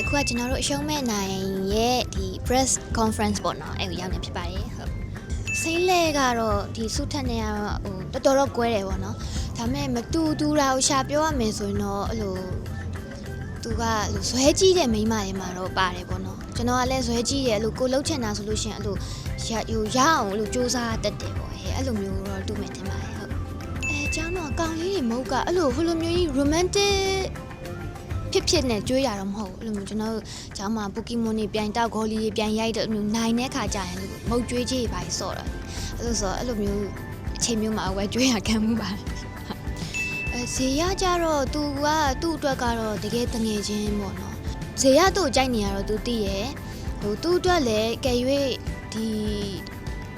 အခုကကျွန်တော်တို့အရှုံးမဲ့နိုင်ရဲ့ဒီ press conference ပေါ့နော်အဲ့ကိုရောက်နေဖြစ်ပါတယ်ဟုတ်စိမ့်လဲကတော့ဒီစုထက်နေကတော့ဟိုတော်တော်တော့ကွဲတယ်ပေါ့နော်ဒါပေမဲ့မတူတူတာကိုရှာပြောရမယ်ဆိုရင်တော့အဲ့လိုသူကအဲ့လိုဇွဲကြီးတဲ့မိန်းမတွေမှာတော့ပါတယ်ပေါ့နော်ကျွန်တော်ကလည်းဇွဲကြီးတယ်အဲ့လိုကိုလှုပ်ချင်တာဆိုလို့ရှိရင်အဲ့လိုရဟိုရအောင်အဲ့လိုစူးစမ်းတတ်တယ်ပေါ့ဟဲ့အဲ့လိုမျိုးတော့တူမယ်ထင်ပါတယ်ဟုတ်အဲကျောင်းတော့ကောင်လေးတွေမဟုတ်ကအဲ့လိုဟိုလိုမျိုးကြီး romantic ဖြစ်ဖြစ်နဲ့ကြွေးရတော့မဟုတ်ဘူးအဲ့လိုမျိုးကျွန်တော်တို့ကျောင်းမှာပိုကီမွန်တွေပြန်တောက်ဂေါ်လီတွေပြန်ရိုက်တဲ့အဲ့လိုနိုင်တဲ့ခါကြာရင်လို့မုတ်ကြွေးကြီးတွေပါဆော့တာအဲ့လိုဆိုတော့အဲ့လိုမျိုးအချိန်မျိုးမှာအဝဲကြွေးရခံမှုပါတယ်အဲဇေယကြတော့သူကသူ့အတွက်ကတော့တကယ်တငယ်ချင်းပေါ့နော်ဇေယသူ့ကိုကြိုက်နေရတော့သူသိရယ်ဟိုသူ့အတွက်လည်းကဲ၍ဒီ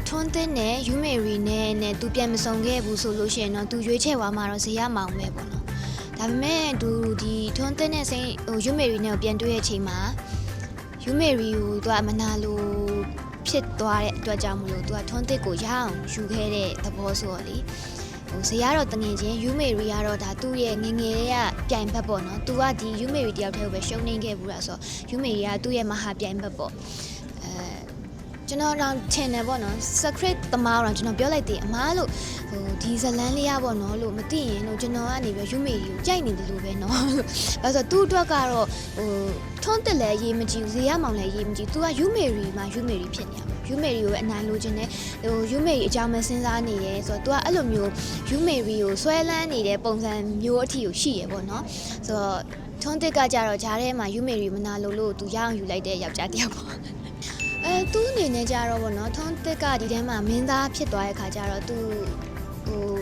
ထွန်းသိန်းနဲ့ယူမေရီနဲ့နဲ့သူပြန်မဆောင်ခဲ့ဘူးဆိုလို့ရှိရင်တော့သူရွေးချယ်သွားမှာတော့ဇေယမောင်ပဲပေါ့နော် ဒါပေမဲ့သူဒီထွန်းတဲ့နဲ့စိန်ဟိုယူမေရီနဲ့ကိုပြန်တွေ့ရဲ့အချိန်မှာယူမေရီကိုသူကမနာလို့ဖြစ်သွားတဲ့အတွက်ကြောင့်မလို့သူကထွန်းတဲ့ကိုရအောင်ယူခဲ့တဲ့သဘောဆိုတော့လေဟိုဇေယကတော့တငယ်ချင်းယူမေရီကတော့ဒါသူ့ရဲ့ငယ်ငယ်ရဲ့ပြိုင်ဘက်ပေါ့နော်သူကဒီယူမေရီတယောက်တည်းကိုပဲရှုံးနေခဲ့ဘူးလားဆိုတော့ယူမေရီကသူ့ရဲ့မဟာပြိုင်ဘက်ပေါ့အဲ ကျွန်တော်တော့ထင်တယ်ပေါ့နော် secret သမားတော့ကျွန်တော်ပြောလိုက်သေးအမားလို့ဟိုဒီဇလန်းလေးရပေါ့နော်လို့မသိရင်တော့ကျွန်တော်ကနေပြီးယူမေရီကိုကြိုက်နေတယ်လို့ပဲနော်လို့အဲဆိုသူ့အတွက်ကတော့ဟိုထွန်းတက်လည်းရေးမကြည့်ဘူးဇေယမောင်လည်းရေးမကြည့်သူကယူမေရီမှာယူမေရီဖြစ်နေရမှာယူမေရီကိုအနိုင်လိုချင်တယ်ဟိုယူမေရီအကြောင်းမစဉ်းစားနေရဲဆိုတော့သူကအဲ့လိုမျိုးယူမေရီကိုဆွဲလန်းနေတဲ့ပုံစံမျိုးအထိကိုရှိရပေါ့နော်ဆိုတော့ထွန်းတက်ကကြတော့ဂျားထဲမှာယူမေရီမနာလို့လို့သူရအောင်ယူလိုက်တဲ့ယောက်ျားတစ်ယောက်ပေါ့ အဲသူ့အနေနဲ့ကြတော့ဗောနော်ထွန်းတက်ကဒီထဲမှာမင်းသားဖြစ်သွားတဲ့ခါကျတော့သူဟို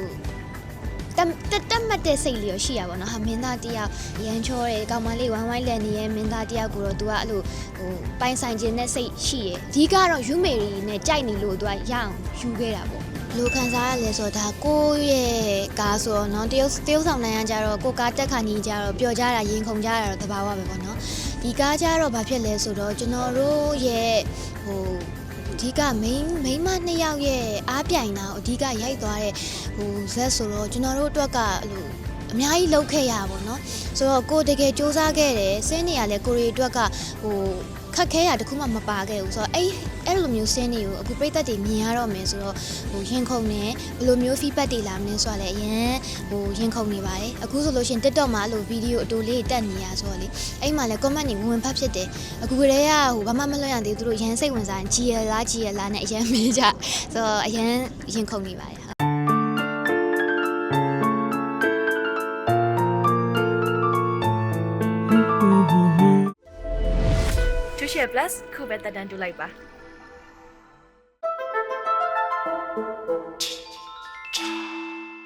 တက်တက်တက်မှတ်တဲ့စိတ်လေးရောရှိရပါတော့ဟာမင်းသားတယောက်ရန်ချောတယ်ကောင်မလေးဝိုင်းဝိုင်းလက်နေရဲ့မင်းသားတယောက်ကိုတော့သူကအဲ့လိုဟိုပိုင်ဆိုင်ခြင်းနဲ့စိတ်ရှိရယ်အဓိကတော့ယူမေရီနဲ့ကြိုက်နေလို့သူကရအောင်ယူခဲ့တာပေါ့လိုခံစားရလဲဆိုတော့ဒါကိုယ့်ရဲ့ကားဆိုတော့เนาะတရုတ်တရုတ်ဆောင်နိုင်ရကြတော့ကိုယ်ကားတက်ခါနီးကြတော့ပျော်ကြတာရင်ခုန်ကြတာတော့တဘာဝပဲပေါ့နော် ဒီကားကြတော့ဘာဖြစ်လဲဆိုတော့ကျွန်တော်တို့ရဲ့ဟိုအဓိက main main မနှစ်ယောက်ရဲ့အားပြိုင်တာကိုအဓိကရိုက်သွားတဲ့ဟိုဇက်ဆိုတော့ကျွန်တော်တို့အတွက်ကအဲ့လိုအများကြီးလောက်ခဲ့ရပါဘောเนาะဆိုတော့ကိုတကယ်စူးစမ်းခဲ့တယ်စင်းနေရလဲကိုရီအတွက်ကဟို ခက်ခဲရတခုမှမပါခဲ့ဘူးဆိုတော့အဲ့အဲ့လိုမျိုးစင်းတွေကိုအခုပြိသက်တွေမြင်ရတော့မယ်ဆိုတော့ဟိုရင်ခုန်နေဘယ်လိုမျိုး feedback တွေလာမလဲဆိုတော့လည်းအရင်ဟိုရင်ခုန်နေပါတယ်အခုဆိုလို့ရှိရင် TikTok မှာအဲ့လိုဗီဒီယိုအတူလေးတက်နေရဆိုတော့လေအဲ့မှာလည်း comment တွေဝင်ဝင်ဖတ်ဖြစ်တယ်အခုကလေးကဟိုဘာမှမလွှတ်ရသေးဘူးသူတို့ရန်စိတ်ဝင်စားရင်ကြည်ရလားကြည်ရလားနဲ့အရင်မေးကြဆိုတော့အရင်ရင်ခုန်နေပါတယ် Malaysia Plus, ku beta dan dulaiba. Thank you.